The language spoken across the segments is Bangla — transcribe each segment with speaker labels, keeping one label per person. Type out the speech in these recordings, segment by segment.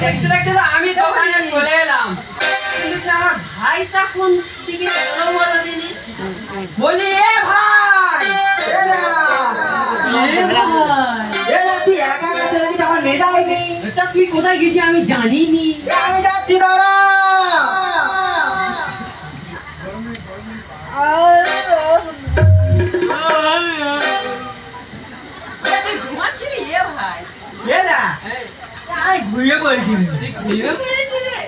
Speaker 1: দেখতে দেখতে তো আমি দোকানে চলে এলাম। কিন্তু সে আমার ভাইটা কোন দিকে গেল বলো দিনি বলি এ ভাই! ভাই!
Speaker 2: তুই একা একা আমার
Speaker 1: তুই কোথায় গেছি আমি জানিনি।
Speaker 2: আমি যাচ্ছি দাঁড়া
Speaker 1: রে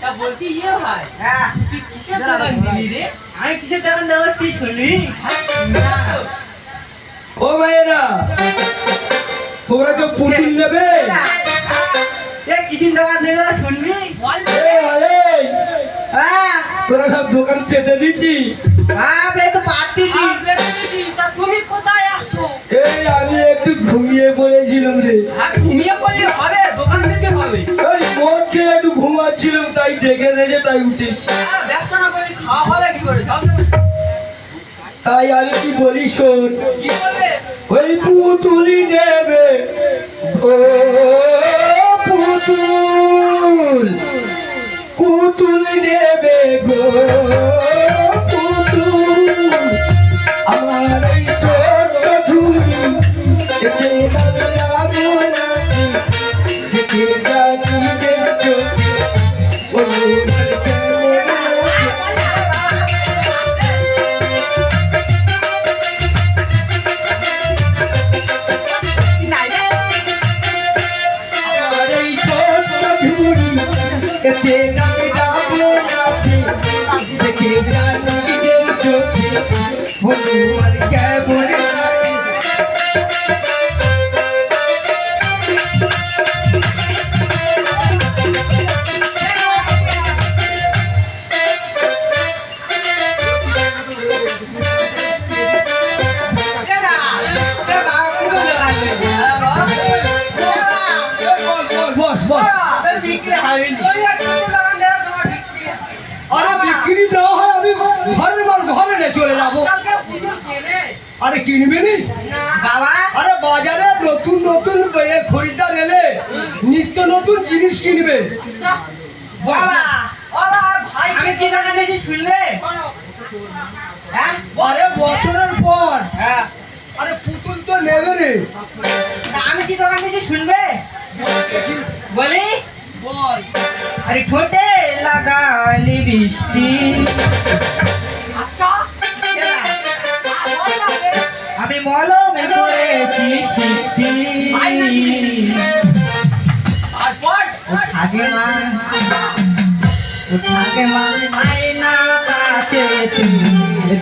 Speaker 1: তা বলতি ইয়ে ভাই
Speaker 2: হ্যাঁ,
Speaker 1: তুই কিসের দোকান দিবি রে।
Speaker 2: আমি কিসের দোকান দেবো তুই শুনলি?
Speaker 1: হ্যাঁ,
Speaker 3: ও মায়েরা তোমরা কেউ পুতুল নেবে?
Speaker 2: এ কিসের দোকান দেবো শুনলি?
Speaker 1: বল।
Speaker 3: এই ভাই,
Speaker 2: হ্যাঁ।
Speaker 3: তোরা সব দোকান পেতে দিচ্ছিস?
Speaker 2: হ্যাঁ
Speaker 1: তুমি কোথায় আসো
Speaker 3: এই আমি একটু ঘুমিয়ে পড়েছিলাম রে।
Speaker 1: হ্যাঁ ঘুমিয়ে পড়লে হবে দোকান দিতে হবে
Speaker 3: ওই মদ খেয়ে একটু ঘুমাচ্ছিলাম তাই ডেকে দেখে তাই উঠিস
Speaker 1: ব্যবসা না করে খাওয়া হবে কি করে।
Speaker 3: তাই আমি কি বলি শোন? ওই পুতুলি নেবে।
Speaker 1: take
Speaker 3: আরে কিনবে নি?
Speaker 2: বাবা
Speaker 3: আরে বাজারে নতুন নতুন খরিদ্দার এলে নিত্য নতুন জিনিস কিনবে।
Speaker 2: বাবা আমি কি দোকান দিয়েছি শুনলে? হ্যাঁ?
Speaker 3: আরে বছরের পর।
Speaker 2: হ্যাঁ।
Speaker 3: আরে পুতুল তো নেবে রে।
Speaker 2: আমি কি দোকান দিয়েছি শুনবে বলি
Speaker 3: বল।
Speaker 2: আরে ঠোঁটে লাগালি বৃষ্টি।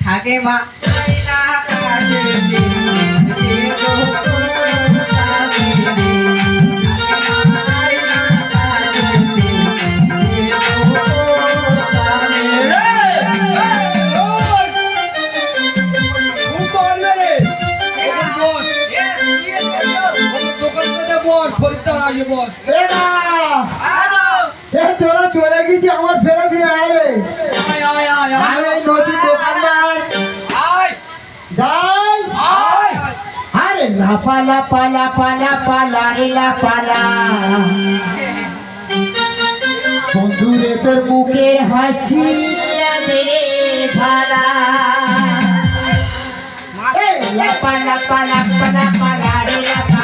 Speaker 2: ঠাকে মা
Speaker 3: খরিদ্দার আসবে বস
Speaker 4: এ তোরা চলে গেছি আমার আরে লাপা লাপা লাপা লাপা লারে লাপালা বন্ধুরে তোর মুখের হাসি মেরে ভালা এই লাপা লাপা লাপা লাপা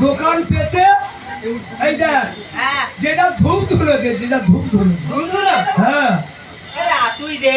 Speaker 3: দোকান পেতে এই দেখ
Speaker 5: হ্যাঁ।
Speaker 3: যেটা ধূপ ধুলো যেটা ধূপ ধুলো। হ্যাঁ।
Speaker 5: তুই দে।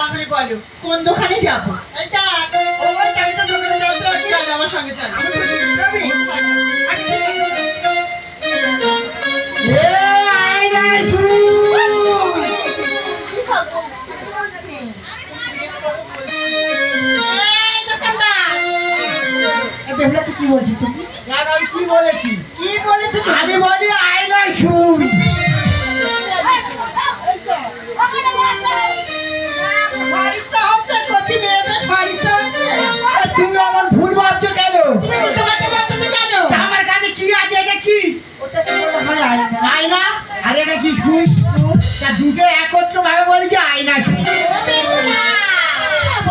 Speaker 4: তাহলে বলো কোন দোকানে যাব? কি বলছি তুমি কি বলেছি? কি বলেছি আমি বলি আয় নয় শুন। কি তা দুটো একত্র
Speaker 3: ভাবে বলি যে আয়না শুন